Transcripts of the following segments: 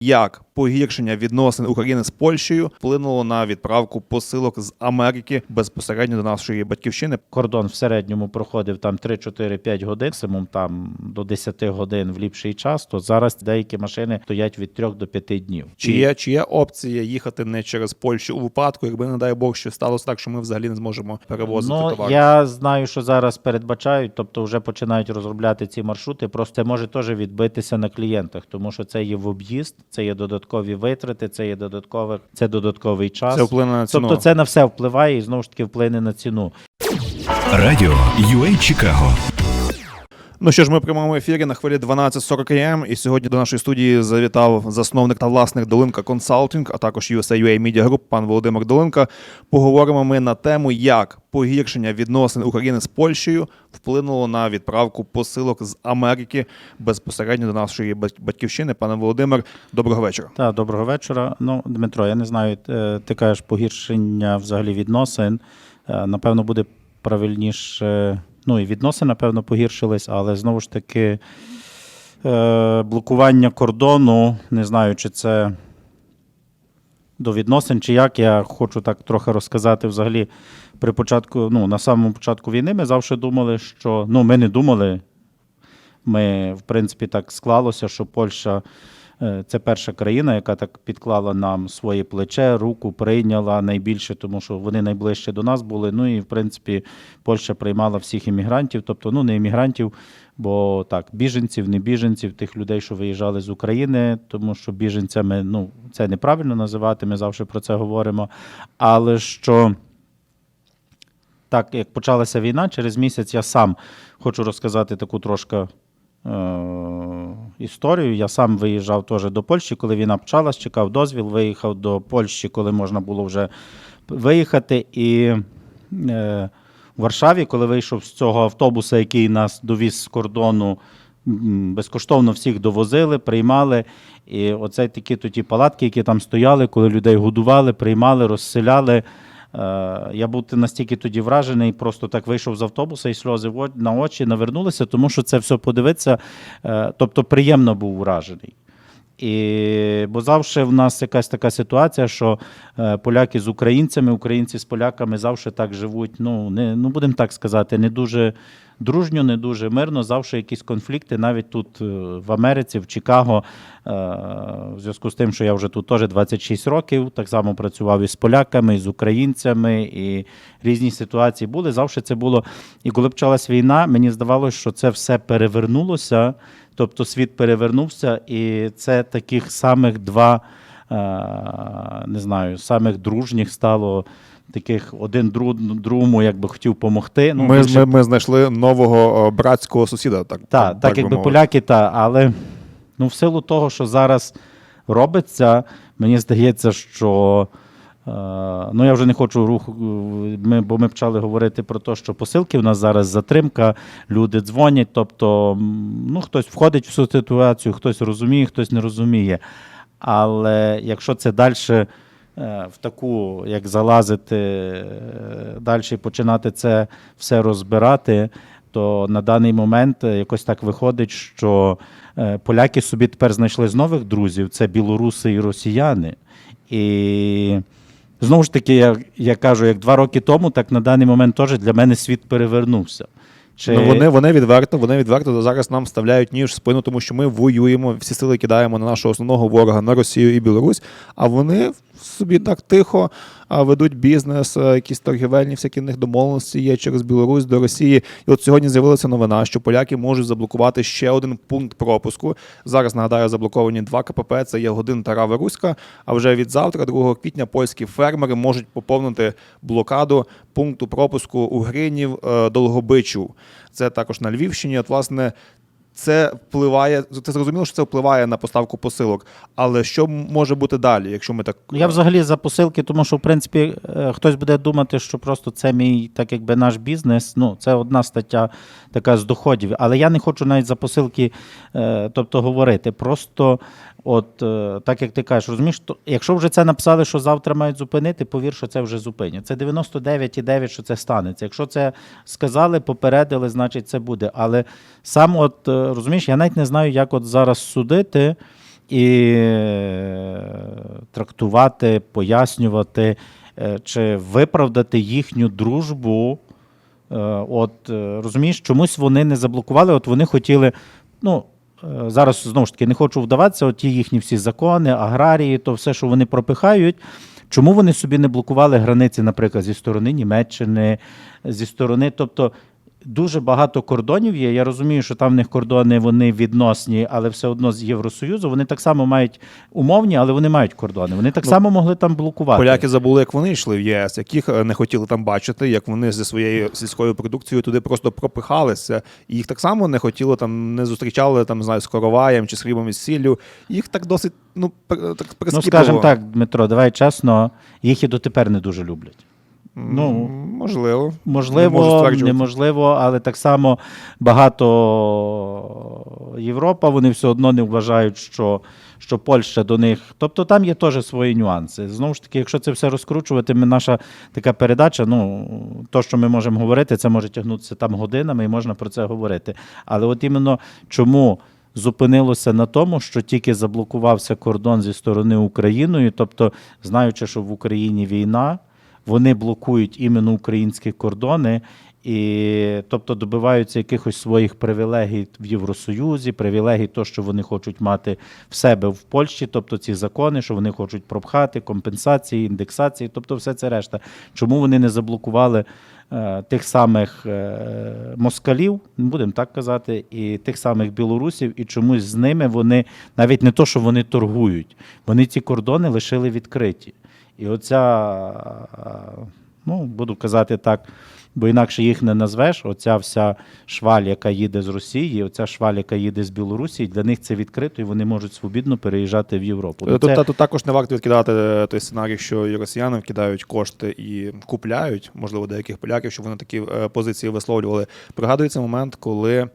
як погіршення відносин України з Польщею вплинуло на відправку посилок з Америки безпосередньо до нашої батьківщини. Кордон в середньому проходив там 3-4-5 годин, максимум там до 10 годин в ліпший час. То зараз деякі машини стоять від 3 до 5 днів. Чи є, чи є опція їхати не через Польщу у випадку, якби не дай Бог, що сталося так, що ми взагалі не зможемо перевозити ну, товар? Я знаю, що зараз передбачають, тобто вже починають розробляти ці маршрути. Просто це може теж відбитися на клієнтах, тому що це є в об'їзд, це є додаткові витрати, це є додаткове, це додатковий час. Це вплине на ціну. Тобто це на все впливає і знову ж таки вплине на ціну. Радіо UA Чикаго Ну що ж, ми прямому ефірі на хвилі 12.40 АМ. І сьогодні до нашої студії завітав засновник та власник Долинка Консалтинг, а також USA Media Group, пан Володимир Долинка. Поговоримо ми на тему, як погіршення відносин України з Польщею вплинуло на відправку посилок з Америки безпосередньо до нашої бать- батьківщини. Пане Володимир, доброго вечора. Так, доброго вечора. Ну, Дмитро, я не знаю, е, ти кажеш погіршення взагалі відносин. Е, Напевно, буде правильніше. Ну і відносини, напевно, погіршились, але знову ж таки е, блокування кордону, не знаю, чи це до відносин, чи як. Я хочу так трохи розказати взагалі. При початку, ну, на самому початку війни ми завжди думали, що ну, ми не думали. Ми, в принципі, так склалося, що Польща це перша країна, яка так підклала нам своє плече, руку прийняла найбільше, тому що вони найближче до нас були. Ну і в принципі Польща приймала всіх іммігрантів, тобто ну не іммігрантів, бо так, біженців, не біженців, тих людей, що виїжджали з України, тому що біженцями ну це неправильно називати. Ми завжди про це говоримо. Але що. Так, як почалася війна, через місяць я сам хочу розказати таку трошки е- історію. Я сам виїжджав теж до Польщі, коли війна почалась, чекав дозвіл, виїхав до Польщі, коли можна було вже виїхати. І е- в Варшаві, коли вийшов з цього автобуса, який нас довіз з кордону, безкоштовно всіх довозили, приймали. І оце такі то палатки, які там стояли, коли людей годували, приймали, розселяли. Е, Я був настільки тоді вражений, просто так вийшов з автобуса і сльози на очі навернулися, тому що це все подивитися. е, Тобто приємно був вражений. І, бо завжди в нас якась така ситуація, що е, поляки з українцями, українці з поляками завжди так живуть. Ну, не, ну будемо так сказати, не дуже дружньо, не дуже мирно. Завжди якісь конфлікти. Навіть тут е, в Америці, в Чикаго, е, в зв'язку з тим, що я вже тут теж 26 років, так само працював і з поляками, і з українцями, і різні ситуації були. Завжди це було. І коли почалась війна, мені здавалося, що це все перевернулося. Тобто світ перевернувся, і це таких самих два, е, не знаю, самих дружніх стало. Таких один дру- другому якби хотів допомогти. Ну, ми, більше- ми, ми знайшли нового о, братського сусіда. Так, так, так, якби мовити. поляки, та, але ну, в силу того, що зараз робиться, мені здається, що. е, Ну, я вже не хочу руху, ми, бо ми почали говорити про те, що посилки в нас зараз затримка, люди дзвонять, тобто ну, хтось входить в цю ситуацію, хтось розуміє, хтось не розуміє. Але якщо це далі в таку, як залазити далі і починати це все розбирати, то на даний момент е, якось так виходить, що е, поляки собі тепер знайшли з нових друзів: це білоруси і росіяни. І знову ж таки, я, я кажу, як два роки тому, так на даний момент теж для мене світ перевернувся. Чи... Ну, вони, вони відверто, вони відверто зараз нам вставляють ніж в спину, тому що ми воюємо, всі сили кидаємо на нашого основного ворога на Росію і Білорусь, а вони собі так тихо ведуть бізнес, якісь торгівельні всякі них домовленості є через Білорусь до Росії. І от сьогодні з'явилася новина, що поляки можуть заблокувати ще один пункт пропуску. Зараз нагадаю, заблоковані два КПП. Це є годин та Рава Руська. А вже від завтра, 2 квітня, польські фермери можуть поповнити блокаду пункту пропуску у Гринів е, Долгобичу. Це також на Львівщині. От, власне, це впливає. Це зрозуміло, що це впливає на поставку посилок. Але що може бути далі, якщо ми так Ну, Я взагалі за посилки, тому що в принципі е, хтось буде думати, що просто це мій, так якби наш бізнес. Ну, це одна стаття така з доходів. Але я не хочу навіть за посилки, е, тобто говорити. Просто, от е, так як ти кажеш, розумієш, то якщо вже це написали, що завтра мають зупинити, повір, що це вже зупинять. Це 99,9, що це станеться. Якщо це сказали, попередили, значить це буде. Але сам, от е, розумієш, я навіть не знаю, як от зараз судити. і е, трактувати, пояснювати е, чи виправдати їхню дружбу. Е, От е, розумієш, чомусь вони не заблокували. От вони хотіли. Ну зараз знову ж таки не хочу вдаватися. От ті їхні всі закони, аграрії, то все, що вони пропихають. Чому вони собі не блокували границі, наприклад, зі сторони Німеччини, зі сторони, тобто. Дуже багато кордонів є. Я розумію, що там в них кордони вони відносні, але все одно з Євросоюзу. Вони так само мають умовні, але вони мають кордони. Вони так Ну, само могли там блокувати. Поляки забули, як вони йшли в ЄС, яких е, не хотіли там бачити, як вони зі своєю сільською продукцією туди просто пропихалися. І їх так само не хотіли там, не зустрічали там, знаю, з короваєм чи з хлібом із сіллю. Їх так досить, ну, так Ну, скажімо так, Дмитро, давай чесно, їх і дотепер не дуже люблять. Ну, можливо. Можливо, стверджувати. неможливо, але так само багато Європа, вони все одно не вважають, що, що Польща до них. Тобто там є теж свої нюанси. Знову ж таки, якщо це все розкручувати, ми, наша така передача, ну, то, що ми можемо говорити, це може тягнутися там годинами і можна про це говорити. Але от іменно чому. Зупинилося на тому, що тільки заблокувався кордон зі сторони Україною, тобто, знаючи, що в Україні війна, вони блокують іменно українські кордони, і тобто добиваються якихось своїх привілегій в Євросоюзі, привілегій, то, що вони хочуть мати в себе в Польщі, тобто ці закони, що вони хочуть пропхати, компенсації, індексації, тобто все це решта. Чому вони не заблокували е, тих самих е, москалів, будемо так казати, і тих самих білорусів, і чомусь з ними вони навіть не то, що вони торгують, вони ці кордони лишили відкриті. І оця, ну, буду казати так, бо інакше їх не назвеш. Оця вся шваль, яка їде з Росії, оця шваль, яка їде з Білорусі, для них це відкрито, і вони можуть свобідно переїжджати в Європу. Ну, Тут, це- та- тут також не варто відкидати е, той сценарій, що і росіяни вкидають кошти і купляють, можливо, деяких поляків, щоб вони такі е, позиції висловлювали. Пригадується момент, коли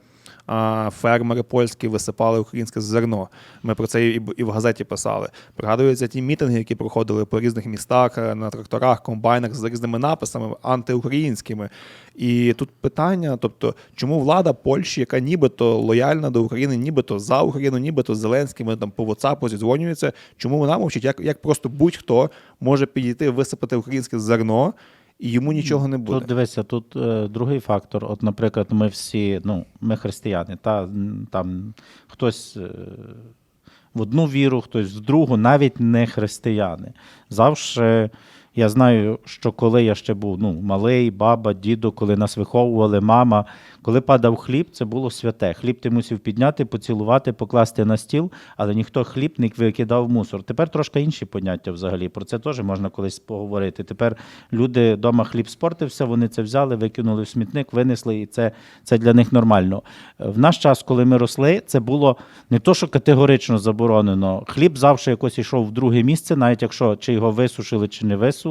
фермери польські висипали українське зерно. Ми про це і, і в газеті писали. Пригадуються ті мітинги, які проходили по різних містах е, на тракторах, комбайнах з різними написами антиукраїнськими. І тут питання: тобто, чому влада Польщі, яка нібито лояльна до України, нібито за Україну, нібито Зеленським, там по WhatsApp зідзвонюються, чому вона мовчить? Як, як просто будь-хто може підійти, висипати українське зерно, і йому нічого не буде. Тут дивися, тут е, другий фактор. От, наприклад, ми всі, ну, ми християни, та там хтось е, в одну віру, хтось в другу, навіть не християни. Завжди я знаю, що коли я ще був ну, малий, баба, діду, коли нас виховували, мама, коли падав хліб, це було святе. Хліб ти мусив підняти, поцілувати, покласти на стіл, але ніхто хліб не викидав в мусор. Тепер трошки інші поняття взагалі. Про це теж можна колись поговорити. Тепер люди вдома хліб спортився, вони це взяли, викинули в смітник, винесли, і це, це для них нормально. В наш час, коли ми росли, це було не то, що категорично заборонено. Хліб завжди якось йшов в друге місце, навіть якщо чи його висушили, чи не висушили,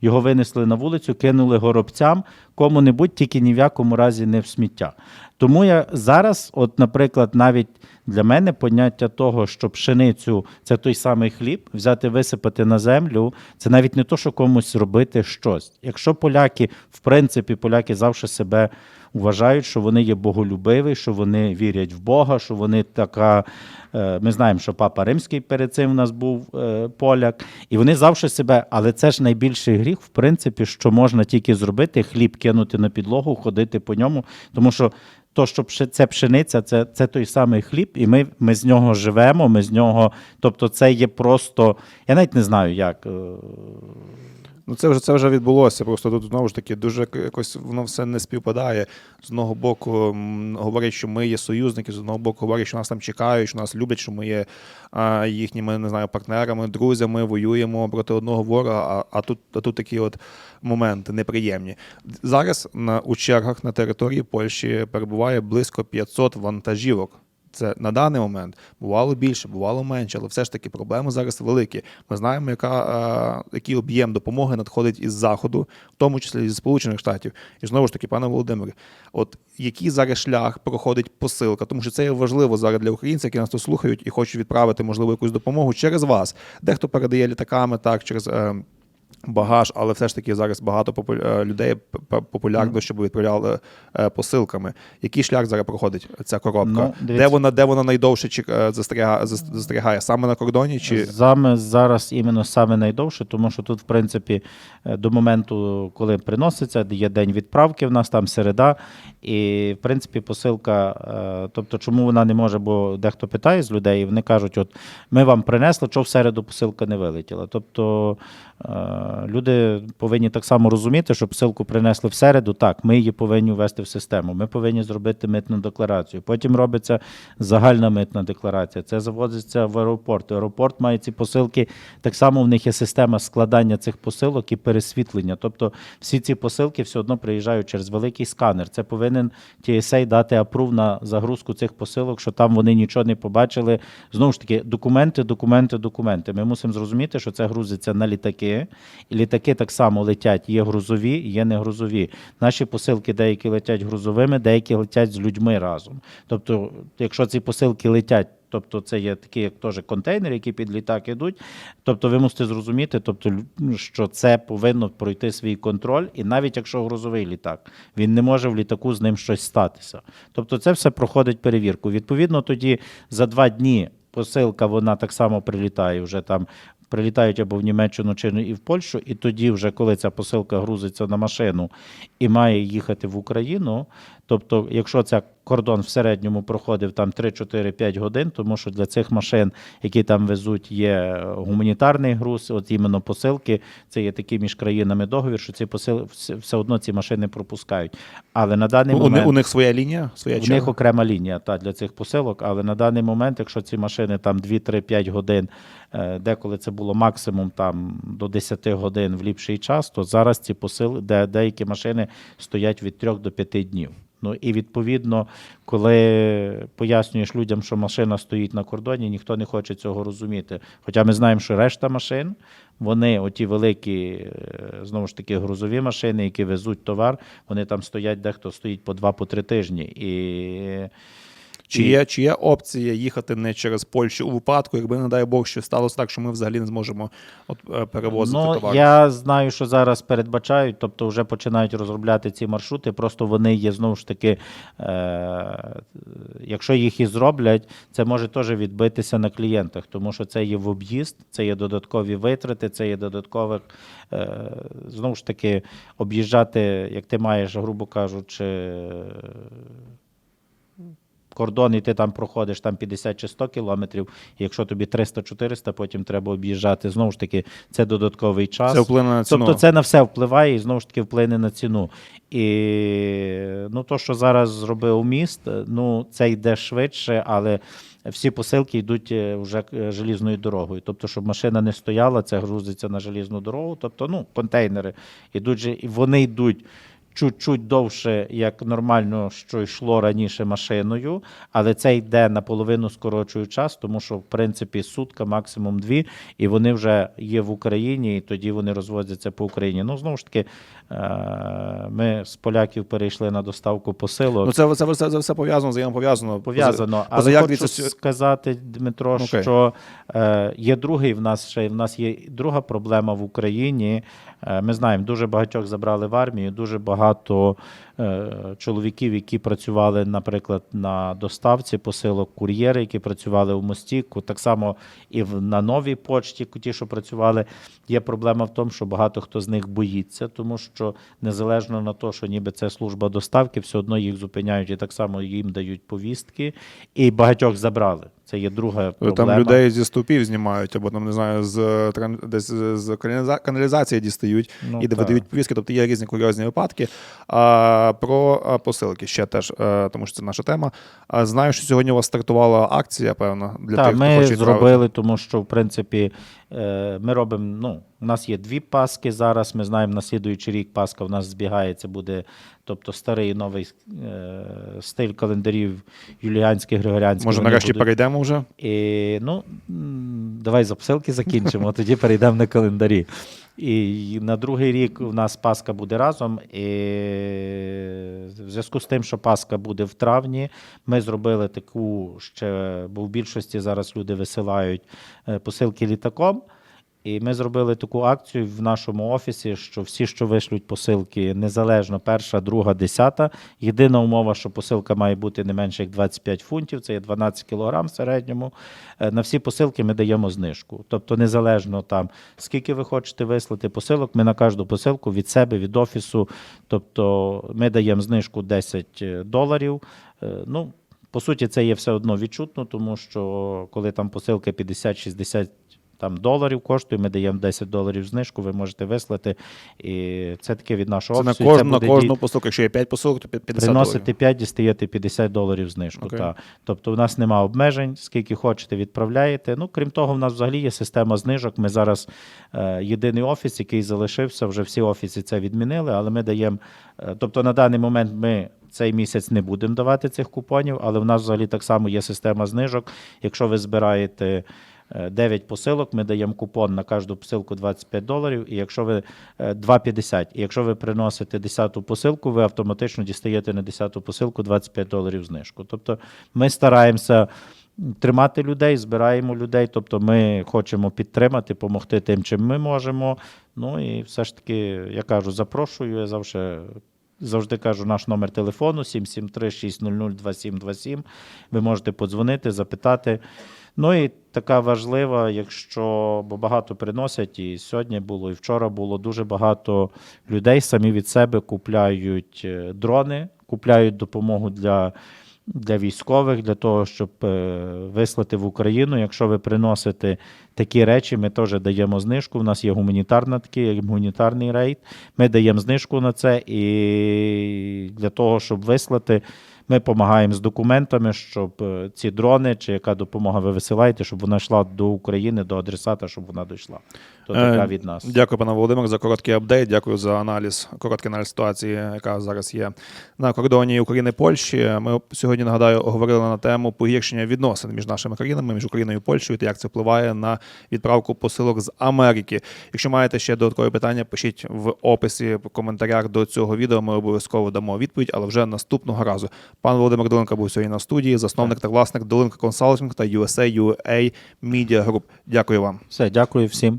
його винесли на вулицю, кинули горобцям, кому-небудь, тільки ні в якому разі не в сміття. Тому я зараз, от, наприклад, навіть для мене поняття того, що пшеницю це той самий хліб, взяти, висипати на землю, це навіть не то, що комусь робити щось. Якщо поляки, в принципі, поляки завжди себе вважають, що вони є боголюбиві, що вони вірять в Бога, що вони така. е, Ми знаємо, що папа римський перед цим у нас був е, поляк, і вони завжди себе, але це ж найбільший гріх, в принципі, що можна тільки зробити: хліб кинути на підлогу, ходити по ньому, тому що. То, що це пшениця, це, це той самий хліб, і ми, ми з нього живемо. Ми з нього, тобто, це є просто. Я навіть не знаю, як. Ну, це вже це вже відбулося. Просто тут знову ж таки дуже якось воно все не співпадає. З одного боку говорять, що ми є союзники, з одного боку говорять, що нас там чекають, що нас люблять, що ми є а, їхніми не знаю, партнерами, друзями, воюємо проти одного ворога. А, а тут а тут такі от моменти неприємні. Зараз на у чергах на території Польщі перебуває близько 500 вантажівок. Це на даний момент бувало більше, бувало менше, але все ж таки проблеми зараз великі. Ми знаємо, яка, е, який об'єм допомоги надходить із заходу, в тому числі зі Сполучених Штатів. І знову ж таки, пане Володимире, от який зараз шлях проходить посилка, тому що це є важливо зараз для українців, які нас тут слухають і хочуть відправити, можливо, якусь допомогу через вас. Дехто передає літаками, так через. Е, багаж, але все ж таки зараз багато попу- е, людей популярно, щоб відправляли е, посилками. Який шлях зараз проходить ця коробка? Ну, де вона де вона найдовше чек- е, застерігає. Саме на кордоні чи Саме зараз іменно саме найдовше, тому що тут, в принципі, до моменту, коли приноситься, є день відправки, в нас там середа, і в принципі посилка. Тобто, чому вона не може, бо дехто питає з людей, і вони кажуть: от ми вам принесли, що в середу посилка не вилетіла. Тобто люди повинні так само розуміти, що посилку принесли в середу. Так, ми її повинні ввести в систему. Ми повинні зробити митну декларацію. Потім робиться загальна митна декларація. Це завозиться в аеропорт. Аеропорт має ці посилки. Так само в них є система складання цих посилок і пересвітлення. Тобто всі ці посилки все одно приїжджають через великий сканер. Це повинен TSA дати апрув на загрузку цих посилок, що там вони нічого не побачили. Знову ж таки, документи, документи, документи. Ми мусимо зрозуміти, що це грузиться на літаки, і літаки так само летять. Є грузові, є не грузові. Наші посилки деякі летять грузовими, деякі летять з людьми разом. Тобто, якщо ці посилки летять. Тобто це є такі, як теж контейнери, які під літак ідуть. Тобто ви мусите зрозуміти, тобто, що це повинно пройти свій контроль, і навіть якщо грузовий літак, він не може в літаку з ним щось статися. Тобто це все проходить перевірку. Відповідно, тоді за два дні посилка вона так само прилітає вже там. Прилітають або в Німеччину чи і в Польщу, і тоді, вже коли ця посилка грузиться на машину і має їхати в Україну. Тобто, якщо ця кордон в середньому проходив там 3-4-5 годин, тому що для цих машин, які там везуть, є гуманітарний груз, от іменно посилки, це є такий між країнами договір, що ці посил все- одно ці машини пропускають. Але на даний Ну, у, момент у них своя лінія, своя у них окрема лінія та, для цих посилок, але на даний момент, якщо ці машини там 2-3-5 годин, е, деколи це було максимум там до 10 годин в ліпший час, то зараз ці посили, де деякі машини стоять від 3 до 5 днів. Ну і відповідно, коли пояснюєш людям, що машина стоїть на кордоні, ніхто не хоче цього розуміти. Хоча ми знаємо, що решта машин, вони, оті великі, е, знову ж таки, грузові машини, які везуть товар, вони там стоять, дехто стоїть по два, по тижні. І Чи є, чи є опція їхати не через Польщу у випадку, якби, не дай Бог, що сталося так, що ми взагалі не зможемо от, е, перевозити ну, товар? Я знаю, що зараз передбачають, тобто вже починають розробляти ці маршрути. Просто вони є знову ж таки, е, якщо їх і зроблять, це може теж відбитися на клієнтах, тому що це є в об'їзд, це є додаткові витрати, це є додаткових. Е, знову ж таки, об'їжджати, як ти маєш, грубо кажучи. Кордон, і ти там проходиш там 50 чи 100 кілометрів, і якщо тобі 300-400, потім треба об'їжджати. Знову ж таки, це додатковий час. Це вплине на ціну. Тобто це на все впливає і знову ж таки вплине на ціну. І ну, то, що зараз зробив міст, ну це йде швидше, але всі посилки йдуть е, вже е, желізною дорогою. Тобто, щоб машина не стояла, це грузиться на желізну дорогу. Тобто, ну, контейнери йдуть вони йдуть. Чуть-чуть довше, як нормально, що йшло раніше машиною, але це йде наполовину скорочує час, тому що в принципі сутка, максимум дві, і вони вже є в Україні, і тоді вони розвозяться по Україні. Ну знову ж таки, е, ми з поляків перейшли на доставку посилок. Ну, це, це, це, це все пов'язано, взаємопов'язано. Пов'язано, але хочу дивіться, сказати, Дмитро, Окей. що е, є другий в нас ще в нас є друга проблема в Україні. Е, ми знаємо, дуже багатьох забрали в армію, дуже багато е, чоловіків, які працювали, наприклад, на доставці посилок, кур'єри, які працювали в Мостіку, так само і на новій почті, ті, що працювали. Є проблема в тому, що багато хто з них боїться, тому що незалежно на те, що ніби це служба доставки, все одно їх зупиняють і так само їм дають повістки, і багатьох забрали. Це є друга проблема. Там людей зі стовпів знімають, або там не знаю, з десь з каналізації дістають Ну, і так. видають повістки. Тобто є різні курйозні випадки. А, про посилки ще теж, е, тому що це наша тема. Знаю, що сьогодні у вас стартувала акція, певно, для Так, тих, хто хоче Так, відправити. зробили, тому що в принципі е, ми робимо. Ну, у нас є дві паски зараз. Ми знаємо, на слідуючий рік паска в нас збігається, буде, тобто старий і новий е, стиль календарів юліанських, григоріанських. Може, нарешті будуть. перейдемо вже? І, ну, давай за посилки закінчимо, а тоді перейдемо на календарі. І на другий рік у нас Пасха буде разом. І в зв'язку з тим, що Пасха буде в травні, ми зробили таку ще, бо в більшості зараз люди висилають е, посилки літаком. І ми зробили таку акцію в нашому офісі, що всі, що вишлють посилки, незалежно перша, друга, десята. Єдина умова, що посилка має бути не менше як 25 фунтів, це є 12 кілограм в середньому. Е, На всі посилки ми даємо знижку. Тобто, незалежно там, скільки ви хочете вислати посилок, ми на кожну посилку від себе, від офісу. Тобто ми даємо знижку 10 доларів. Е, Ну, по суті, це є все одно відчутно, тому що коли там посилка 50-60 там доларів коштує, ми даємо 10 доларів знижку, ви можете вислати. І це таке від нашого Це офісу. і кожну, на буде кожну посилку. Якщо є 5 посилок, то 50 Приносите доларів. 5, дістаєте 50 доларів знижку. Окей. Та. Тобто у нас нема обмежень, скільки хочете, відправляєте. Ну, крім того, в нас взагалі є система знижок. Ми зараз е, єдиний офіс, який залишився, вже всі офіси це відмінили, але ми даємо. Е, тобто на даний момент ми. Цей місяць не будемо давати цих купонів, але в нас взагалі так само є система знижок. Якщо ви збираєте 9 посилок, ми даємо купон на кожну посилку 25 доларів. І якщо ви е, 2,50. І якщо ви приносите 10 посилку, ви автоматично дістаєте на 10 посилку 25 доларів знижку. Тобто ми стараємося тримати людей, збираємо людей. Тобто ми хочемо підтримати, допомогти тим, чим ми можемо. Ну і все ж таки, я кажу, запрошую, я завжди. Завжди кажу наш номер телефону 773-600-2727. Ви можете подзвонити, запитати. Ну і така важлива, якщо бо багато приносять, і сьогодні було, і вчора було дуже багато людей самі від себе купляють е, дрони, купляють допомогу для, для військових, для того, щоб е, вислати в Україну. Якщо ви приносите такі речі, ми теж даємо знижку. У нас є гуманітарна такий, гуманітарний рейд. Ми даємо знижку на це, і для того, щоб вислати. Ми допомагаємо з документами, щоб е, ці дрони чи яка допомога ви висилаєте, щоб вона йшла до України, до адресата, щоб вона дійшла. То така Е, від нас. Дякую, пане Володимир, за короткий апдейт. Дякую за аналіз, короткий аналіз ситуації, яка зараз є на кордоні України Польщі. Ми сьогодні нагадаю говорили на тему погіршення відносин між нашими країнами, між Україною і Польщею, та як це впливає на відправку посилок з Америки. Якщо маєте ще додаткові питання, пишіть в описі в коментарях до цього відео. Ми обов'язково дамо відповідь, але вже наступного разу. Пан Володимир Долинка був сьогодні на студії, засновник та власник Долинка Консалтинг та USA UA Media Group. Дякую вам. Все, дякую всім.